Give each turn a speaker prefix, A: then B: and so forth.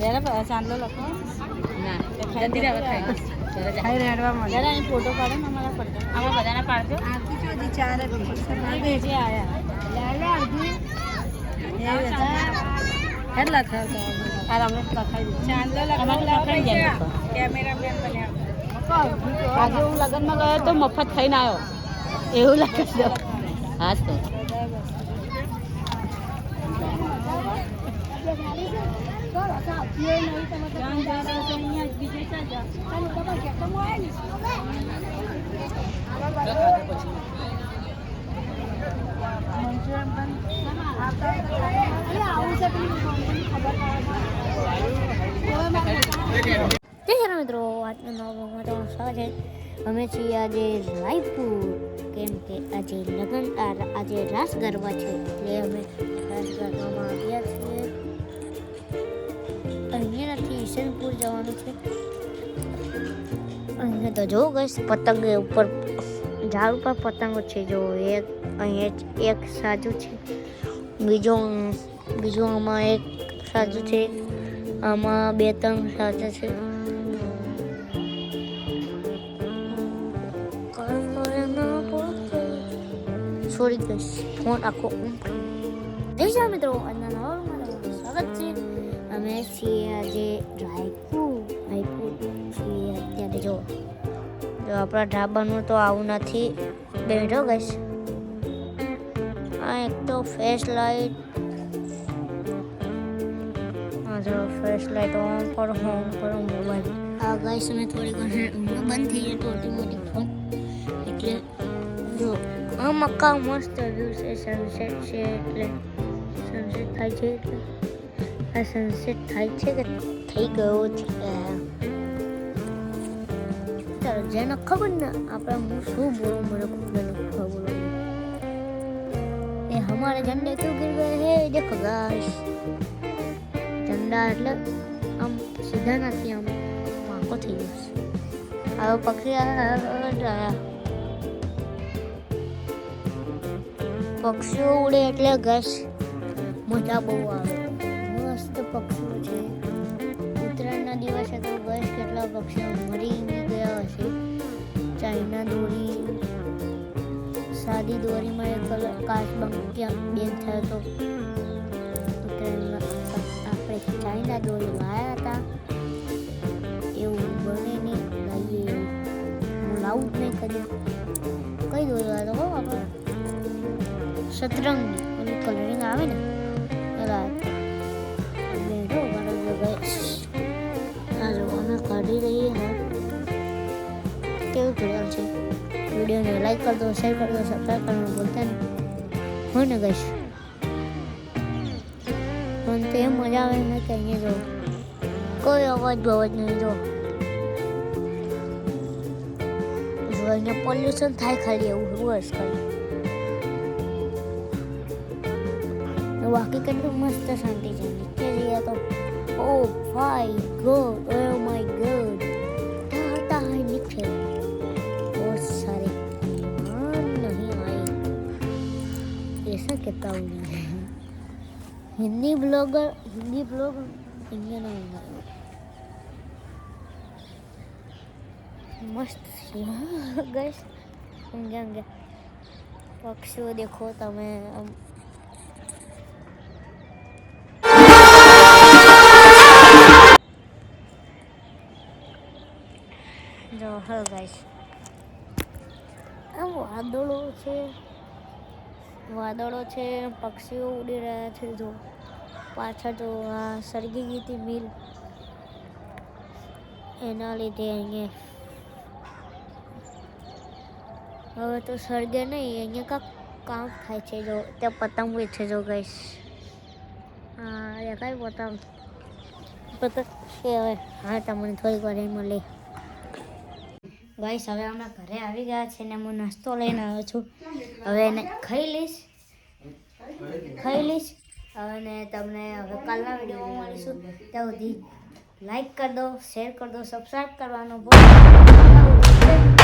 A: જરા ચાંદલો લખો. ફોટો પાડે અમારા
B: આમાં બધાના પાડજો.
A: ચાર જે લગ્નમાં ગયો તો મફત થઈને આવ્યો. એવું લાગે
B: હા તો
C: જય શ્રી મિત્રો છે. અમે છીએ આજે રાયપુર, કેમ કે આજે લગ્ન આજે રાસ ગરબા છે, એટલે અમે રાસ ગરબામાં આવ્યા છીએ. ઈશનપુર જવાનું છે. અહીંયા તો જો ગઈશ પતંગ ઉપર, ઝાડ ઉપર પતંગો છે, જો એક, અહીંયા એક સાજુ છે. બીજો બીજો આમાં એક સાજુ છે. આમાં બે, ત્રણ સાજા છે. સોરી ગઈશ, ફોન આખો શ્રી મિત્રો નવા સ્વાગત છે. અમે છીએ આજે રાયપુર. રાયપુર છીએ અત્યારે જો. જો આપણા ઢાબાનું તો આવું નથી. બેઠો ગઈશ. આ એક તો ફેસ લાઈટ આ જો ફેસ લાઈટ ઓન કરો હોમ કરો મોબાઈલ આ ગાઈસ અમે થોડી ઘણી ઊંઘ બંધ થઈ જાય તો મોટી ફોન એટલે જો, આ મક્કા મસ્ત વ્યૂ છે સનસેટ છે, એટલે સનસેટ થાય છે, એટલે આ થાય છે કે થઈ ગયો છે. તારે જેને ખબર ને આપણે હું શું બોલું મને ખબર બોલું. એ હમારે ઝંડે ક્યુ ગિર ગયે હે દેખો ગાઈસ. ઝંડા એટલે આમ સીધા નથી આમ પાંકો થઈ ગયો છે. હવે પક્ષી પક્ષીઓ ઉડે એટલે ઘસ મજા બહુ આવે. પક્ષીઓ છે. ઉત્તરાયણના દિવસે તો બસ કેટલા પક્ષીઓ મરી ગયા હશે. ચાઇના દોરી, સાદી દોરીમાં એક કલર કાચ ક્યાં બેન થયો તો ઉત્તરાયણમાં આપણે ચાઇના દોરી લાયા હતા. એવું બને નહીં લાવીએ એવું. નહીં કર્યું કઈ દોરી લાવ્યો તો કહો આપણે? સતરંગની ઓલી કલરિંગ આવે ને? એ વિડીયોને લાઈક કરજો શેર કરજો સબસ્ક્રાઈબ કરવાનું ભૂલતા નહીં. હોય ને ગઈશ પણ તો મજા આવે ને કે અહીંયા જો, કોઈ અવાજ બવાજ નહીં જો. અહીંયા પોલ્યુશન થાય ખાલી એવું બસ ખાલી. બાકી કેટલું મસ્ત શાંતિ છે. નીચે જઈએ તો ઓ ભાઈ go oh my sakit ini Hindi vlogger, ini vlogger, namanya. na મસ્ત છે ગઈશ કેમ કે પક્ષીઓ દેખો તમે જો હળ ગઈશ આમ વાદળો છે વાદળો છે, પક્ષીઓ ઉડી રહ્યા છે. જો પાછળ જો આ સરગી ગીતી મિલ. એના લીધે અહીંયા હવે તો સળગે નહીં, અહીંયા કાંક કામ થાય છે. જો ત્યાં પતંગ હોય છે જો ગઈશ. હા દેખાય પતંગ? પતંગ છે હવે. હા, તમને થોડીક વાર લઈ. ગાઈસ, હવે અમે ઘરે આવી ગયા છે ને હું નાસ્તો લઈને આવ્યો છું. હવે એને ખાઈ લઈશ. ખાઈ લઈશ અને તમને હવે કાલના વિડીયોમાં મળીશું ત્યાં સુધી લાઈક કરી દો શેર કરી દો સબસ્ક્રાઈબ કરવાનો નહીં.